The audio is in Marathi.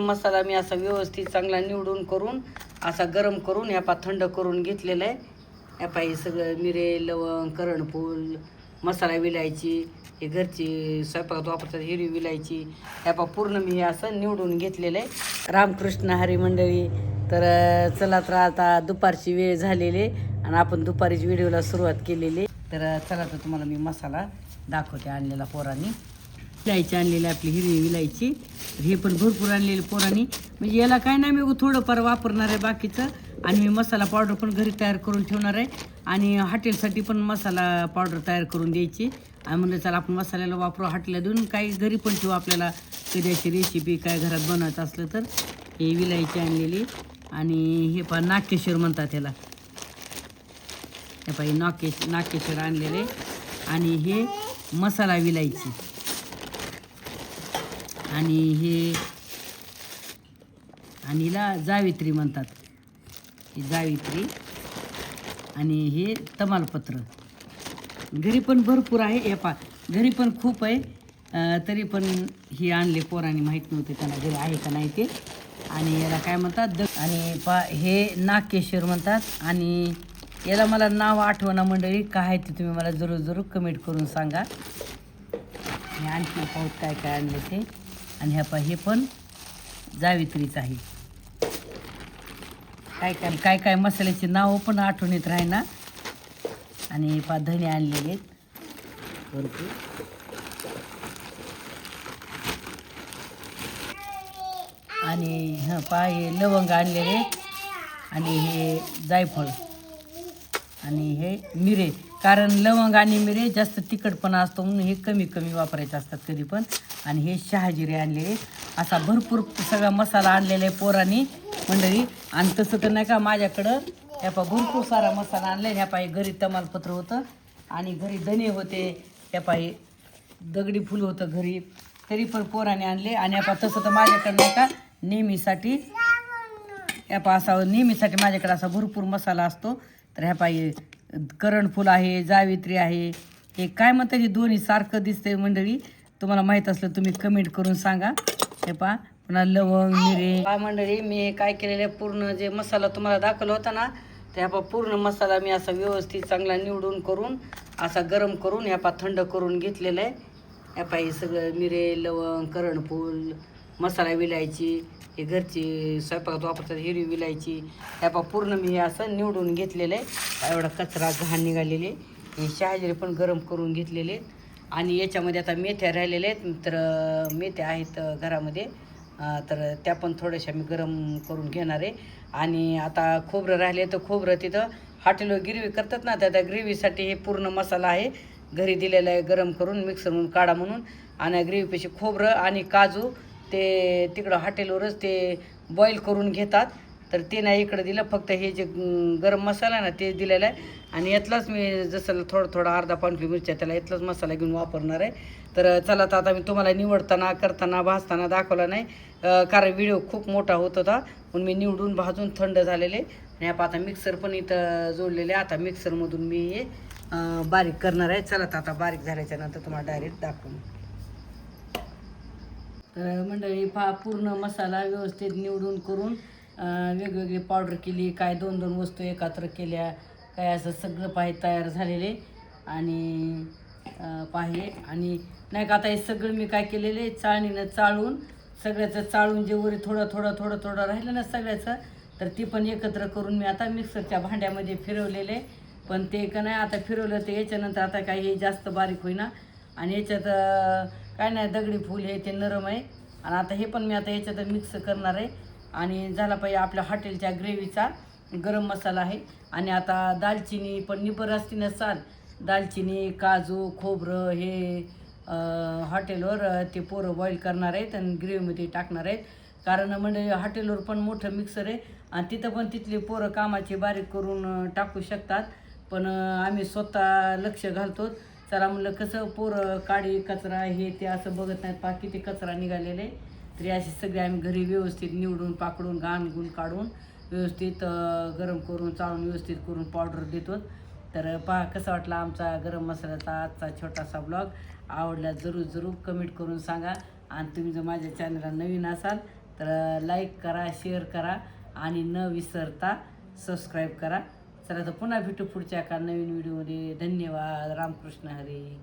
मसाला मी असा व्यवस्थित चांगला निवडून करून असा गरम करून ह्या पा थंड करून घेतलेला आहे. ह्या पायी सगळं मिरे लवंग करणफूल मसाला विलायची हे घरची स्वयंपाकात वापरतात हिरवी विलायची ह्या पूर्ण मी असं निवडून घेतलेलं आहे. रामकृष्ण हरी मंडळी तर चला तर आता दुपारची वेळ झालेली आहे आणि आपण दुपारीची व्हिडिओला सुरुवात केलेली तर चला तर तुम्हाला मी मसाला दाखवते आणलेला पोरांनी. विलायची आणलेली आपली हिरवी विलायची हे पण भरपूर आणलेले पोरांनी. म्हणजे याला काय नाही मी थोडंफार वापरणार आहे बाकीचं. आणि मी मसाला पावडर पण घरी तयार करून ठेवणार आहे. आणि हॉटेलसाठी पण मसाला पावडर तयार करून द्यायची. आणि म्हणलं चला आपण मसाल्याला वापरू हॉटेलला देऊन. काही घरी पण ठेवू आपल्याला. कधी अशी रेसिपी काय घरात बनवायचं असलं तर. हे विलायची आणलेली. आणि हे पण नाट्यश्वर म्हणतात ह्याला हे पाहिजे नाकेश नाकेश्वर आणलेले. आणि हे मसाला विलायची. आणि हे आणि हिला जावित्री म्हणतात. ही जावित्री आणि हे तमालपत्र. घरी पण भरपूर आहे. हे पा घरी पण खूप आहे. तरी पण ही आणले पोरांनी माहीत नव्हते त्यांना घरी आहे का नाही ते. आणि याला काय म्हणतात? द आणि पा हे नागकेश्वर म्हणतात. आणि याला मला नाव आठवणा मंडळी काय आहे ते तुम्ही मला जरूर जरूर कमेंट करून सांगा. आणि आणखी पाहू काय काय आणले ते? आणि ह्या पा हे पण जावित्रीच आहे. काय काय काय काय मसाल्याची नावं पण आठवण येत राही ना आणि पा धणे आणलेले आहेत. भरपूर. आणि हां पा हे लवंग आणलेले आणि हे जायफळ. आणि हे मिरे. कारण लवंग आणि मिरे जास्त तिखटपणा असतो म्हणून हे कमी कमी वापरायचे असतात कधी पण. आणि हे शहाजिरे आणलेले. असा भरपूर सगळा मसाला आणलेला आहे पोरांनी मंडळी. आणि तसं तर नाही का माझ्याकडं ह्या पा भरपूर सारा मसाला आणला ह्या पायी घरी तमालपत्र होतं. आणि घरी धने होते. ह्या पायी दगडी फुल होतं घरी. तरी पण पोराने आणले. आणि ह्या तसं तर माझ्याकडं नाही का नेहमीसाठी. यापा असा नेहमीसाठी माझ्याकडे असा भरपूर मसाला असतो. तर ह्या पायी करणफूल आहे जावित्री आहे. हे काय म्हणतात हे दोन्ही सारखं दिसतंय मंडळी. तुम्हाला माहीत असलं तुम्ही कमेंट करून सांगा. हे पा पुन्हा लवंग मिरे पा मंडळी मी काय केलेलं आहे पूर्ण जे मसाला तुम्हाला दाखवला होता ना त्या पा पूर्ण मसाला मी असा व्यवस्थित चांगला निवडून करून असा गरम करून ह्या पा थंड करून घेतलेलं आहे. ह्या पायी सगळं मिरे लवंग करणफूल मसाला विलायची हे घरची स्वयंपाकात वापरतात हिरवी विलायची. ह्या पूर्ण मी हे असं निवडून घेतलेलं आहे. एवढा कचरा घाण निघालेले हे शहाजिरे पण गरम करून घेतलेले आहेत. आणि याच्यामध्ये आता मेथ्या राहिलेल्या आहेत. तर मेथ्या आहेत घरामध्ये. तर त्या पण थोड्याशा मी गरम करून घेणार आहे. आणि आता खोबरं राहिले तर खोबरं तिथं हॉटेलवर गिरवी करतात ना त्या त्या ग्रेव्हीसाठी हे पूर्ण मसाला आहे. घरी दिलेला आहे गरम करून मिक्सर म्हणून काढा म्हणून. आणि ग्रेव्हीपेक्षा खोबरं आणि काजू ते तिकडं हॉटेलवरच ते बॉईल करून घेतात. तर ते नाही इकडं दिलं फक्त हे जे गरम मसाला ना ते दिलेलं आहे. आणि यातलाच मी जसं थोडं थोडा अर्धा पाऊण मिरच्या त्याला यातलाच मसाला घेऊन वापरणार आहे. तर चला तर आता मी तुम्हाला निवडताना करताना भाजताना दाखवला नाही. कारण व्हिडिओ खूप मोठा होत होता. म्हणून मी निवडून भाजून थंड झालेले. आणि ह्या आता मिक्सर पण इथं जोडलेले आहे. आता मिक्सरमधून मी हे बारीक करणार आहे. चला तर आता बारीक झाल्याच्यानंतर तुम्हाला डायरेक्ट दाखवून. तर मंडळी पहा पूर्ण मसाला व्यवस्थित निवडून करून वेगवेगळी पावडर केली. काय दोन दोन वस्तू एकत्र केल्या. काय असं सगळं पाहे तयार झालेले. आणि अं, पाहे. आणि नाही का आता हे सगळं मी काय केलेले? चाळणीनं चाळून सगळ्याचं चाळून जे वरी थोडं थोडं थोडं थोडं राहिलं ना सगळ्याचं तर ती पण एकत्र करून मी आता मिक्सरच्या भांड्यामध्ये फिरवलेले. पण ते का नाही आता फिरवलं तर याच्यानंतर आता काही जास्त बारीक होईना. आणि याच्यात काय नाही दगडी फूल हे ते नरम आहे. आणि आता हे पण मी आता याच्यात मिक्स करणार आहे. आणि झाला पाहिजे आपल्या हॉटेलच्या ग्रेव्हीचा गरम मसाला आहे. आणि आता दालचिनी पण निबर असती ना चाल दालचिनी काजू खोबरं हे हॉटेलवर ते पोरं बॉईल करणार आहेत आणि ग्रेव्हीमध्ये टाकणार आहेत. कारण म्हणजे हॉटेलवर पण मोठं मिक्सर आहे. आणि तिथं पण तिथली पोरं कामाची बारीक करून टाकू शकतात. पण आम्ही स्वतः लक्ष घालतो. चला म्हणलं कसं पोरं काडी कचरा हे ते असं बघत नाहीत. पा किती कचरा निघालेले. तरी असे सगळे आम्ही घरी व्यवस्थित निवडून पाकडून घाण गुण काढून व्यवस्थित गरम करून चाळून व्यवस्थित करून पावडर देतो. तर पहा कसा वाटला आमचा गरम मसाल्याचा आजचा छोटासा ब्लॉग आवडला जरूर जरूर कमेंट करून सांगा. आणि तुम्ही जर माझ्या चॅनलला नवीन असाल तर लाईक करा शेअर करा. आणि न विसरता सबस्क्राईब करा. चला तर पुन्हा भेटू पुढच्या एका नवीन व्हिडिओमध्ये. धन्यवाद. रामकृष्ण हरी.